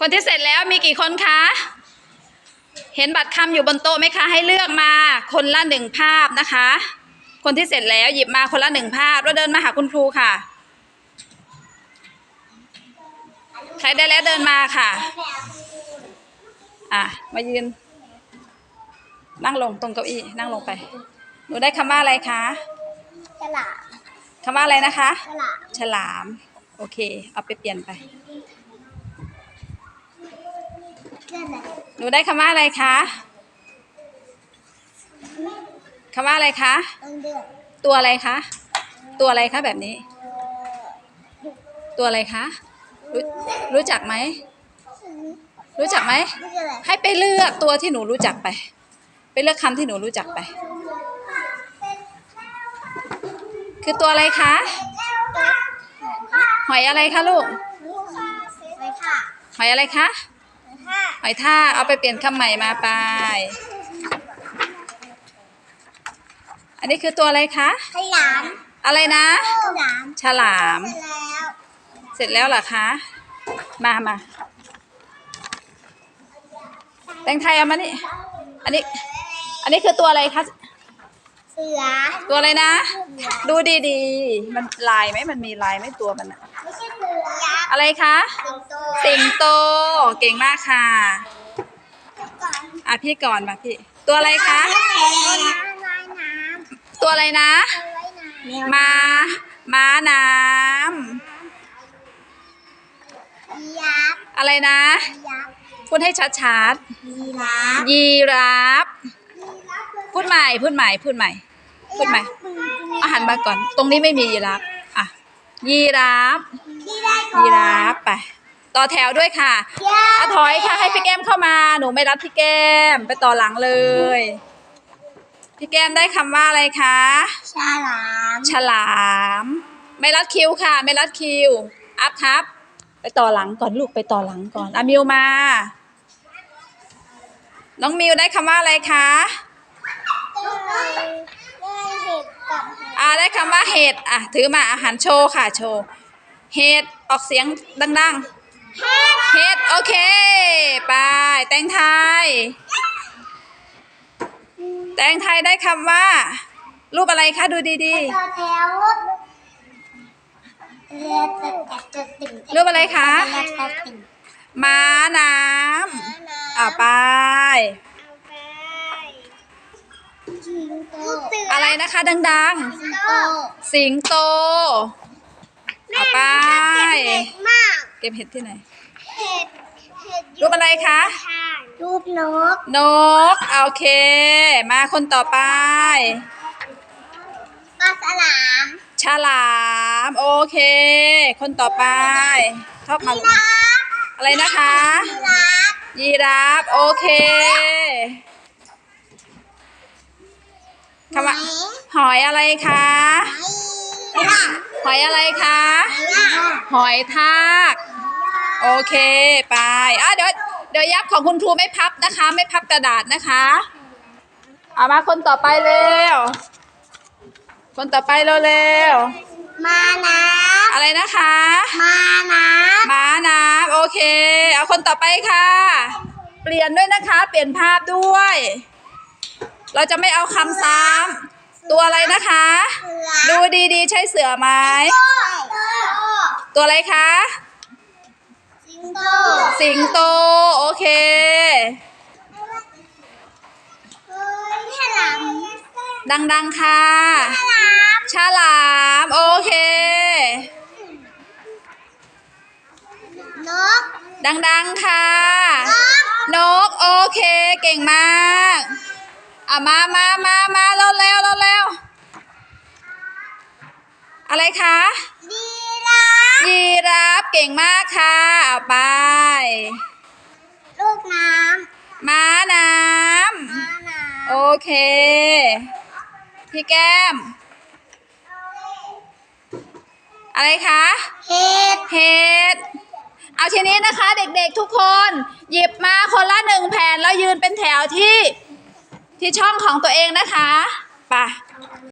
คนที่เสร็จแล้วมีกี่คนคะ เห็นบัตรคำอยู่บนโต๊ะไหมคะ ให้เลือกมาคนละหนึ่งภาพนะคะ คนที่เสร็จแล้วหยิบมาคนละหนึ่งภาพ แล้วเดินมาหาคุณครูค่ะ ใครได้แล้วเดินมาค่ะ อะ มายืน นั่งลงตรงเก้าอี้นั่งลงไป หนูได้คำว่าอะไรคะ ฉลามคำว่าอะไรนะคะ ฉลาม ฉลาม โอเค เอาไปเปลี่ยนไป เพื่อนอะไร ห นูได้คำว่าอะไรคะคำว่าอะไรคะ ตัวอะไรคะ ตัวอะไรคะแบบนี้ ตัวอะไรคะ รู้รู้จักไหม รู้จักไหม ให้ไปเลือกตัวที่หนูรู้จักไป ไปเลือกคำที่หนูรู้จักไป คือตัวอะไรคะ หอยอะไรคะลูก หอยอะไรคะ หอยทากเอาไปเปลี่ยนคำใหม่มาไป อันนี้คือตัวอะไรคะ ฉลามอะไรนะ ฉลามฉลาม เสร็จแล้วเสร็จแล้วเหรอคะ มามาแตงไทยเอามานี่ อันนี้ อันนี้คือตัวอะไรคะ เสือ ตัวอะไรนะ ดูดีๆ มันลายไหมมันมีลายไหมตัวมันอะไม่ใช่เสือยักษ์อะไรคะ สิงโตสิงโต เก่งมากค่ะ ก่อนอะพี่ก่อนมาพี่ ตัวอะไรคะน้ำว่ายน้ำตัวอะไรนะว่ายน้ำม้าม้าน้ยักษ์ำอะไรนะยักษ์พูดให้ชัดยีราฟๆยีราฟ พูดใหม่พูดใหม่พูดใหม่พูดใหม่อาหารมาก่อน ตรงนี้ไม่มียีราฟอะยีราฟที่ได้ก่อนยีราฟไปต่อแถวด้วยค่ะยักษ์อะถอยค่ะให้พี่แก้มเข้ามา หนูไม่รับพี่แก้ม ไปต่อหลังเลย พี่แก้มได้คำว่าอะไรคะ ฉลาม ฉลาม ไม่รัดคิวค่ะ ไม่รัดคิว อัพครับ ไปต่อหลังก่อนลูกไปต่อหลังก่อนอามิวมา น้องมิวได้คำว่าอะไรคะ ได้ได้เห็ดกับ อ่าได้คำว่าเห็ดอะถือมาอาหารโชว์ค่ะโชว์เห็ดออกเสียงดังๆเห็ดโอเคไปแตงไทย แตงไทยได้คำว่า รูปอะไรคะดูดีต่อแถวเรือจะจัดจะติ่งๆรูปอะไรคะเรือจะติ่งม้าน้ำอ่าไปเอาไปสิงโต อะไรนะคะ ดังสิงโตๆสิงโต เอาไปเด็กมากเก็บเห็ดที่ไหน เห็ดเห็ดรูปอะไรคะ รูปนก นก โอเค มาคนต่อไป ปลาฉลามฉลาม โอเค คนต่อไปชอบมาลงอะไรนะคะ ยีราฟ ยีราฟ โอเคคำว่าห อยอะไรคะไอ้ล่ะหอยอะไรคะไอ้ล่ะหอยทาก โอเคไปอะเดี๋ยวเดี๋ยวยับของคุณครูไม่พับนะคะ ไม่พับกระดาษนะคะเอามาคนต่อไปเร็ว คนต่อไปเร็วเร็วมาน้ๆอะไรนะคะำมาน้ม้าน้ำโอเค เอาคนต่อไปค่ะ เปลี่ยนด้วยนะคะ เปลี่ยนภาพด้วย เราจะไม่เอาคำซ้ำ ตัวอะไรนะคะำเสือดูดีๆ ใช่เสือไหมโตตัวอะไรคะ สิงโต สิงโต โอเคเฮ้ยฉลามดังๆค่ะฉลามฉลามโอเค นก ดังๆค่ะ นกนกโอเค เก่งมาก อะมามามามาเร็วเร็วเร็วเร็วอะไรคะยีราฟยีราฟเก่งมากค่ะเอาไป ลูกน้ม้าน้ำมาน้ำโอเค พี่แก้ม อะไรคะำเห็ดเห็ดเอาทีนี้นะคะ เด็กๆทุกคน หยิบมาคนละหนึ่งแผ่นแล้วยืนเป็นแถวที่ ที่ช่องของตัวเองนะคะไป